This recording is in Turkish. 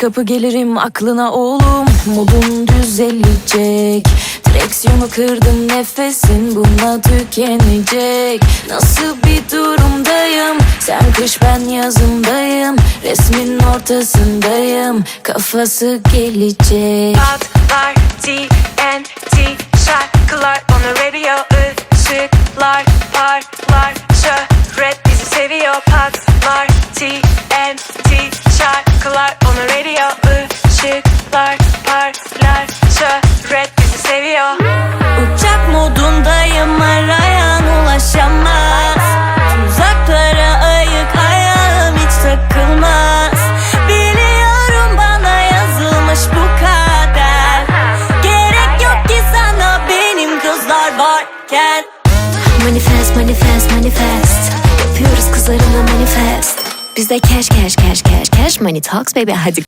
Kapı gelirim aklına oğlum. Modun düzelecek. Direksiyonu kırdım nefesin buna tükenecek. Nasıl bir durumdayım? Sen kış ben yazındayım. Resmin ortasındayım. Kafası gelecek. Patlar TNT şarkılar. On the radio ışıklar parlar şöhret bizi seviyor. Patlar TNT şarkılar on the radio ışıklar parlar şöhret bizi seviyor. Uçak modundayım arayan ulaşamaz. Uzaklara ayık ayağım hiç takılmaz. Biliyorum bana yazılmış bu kader. Gerek yok ki sana benim kızlar varken. Manifest manifest manifest Bizde cash cash cash cash cash money talks baby. Hadi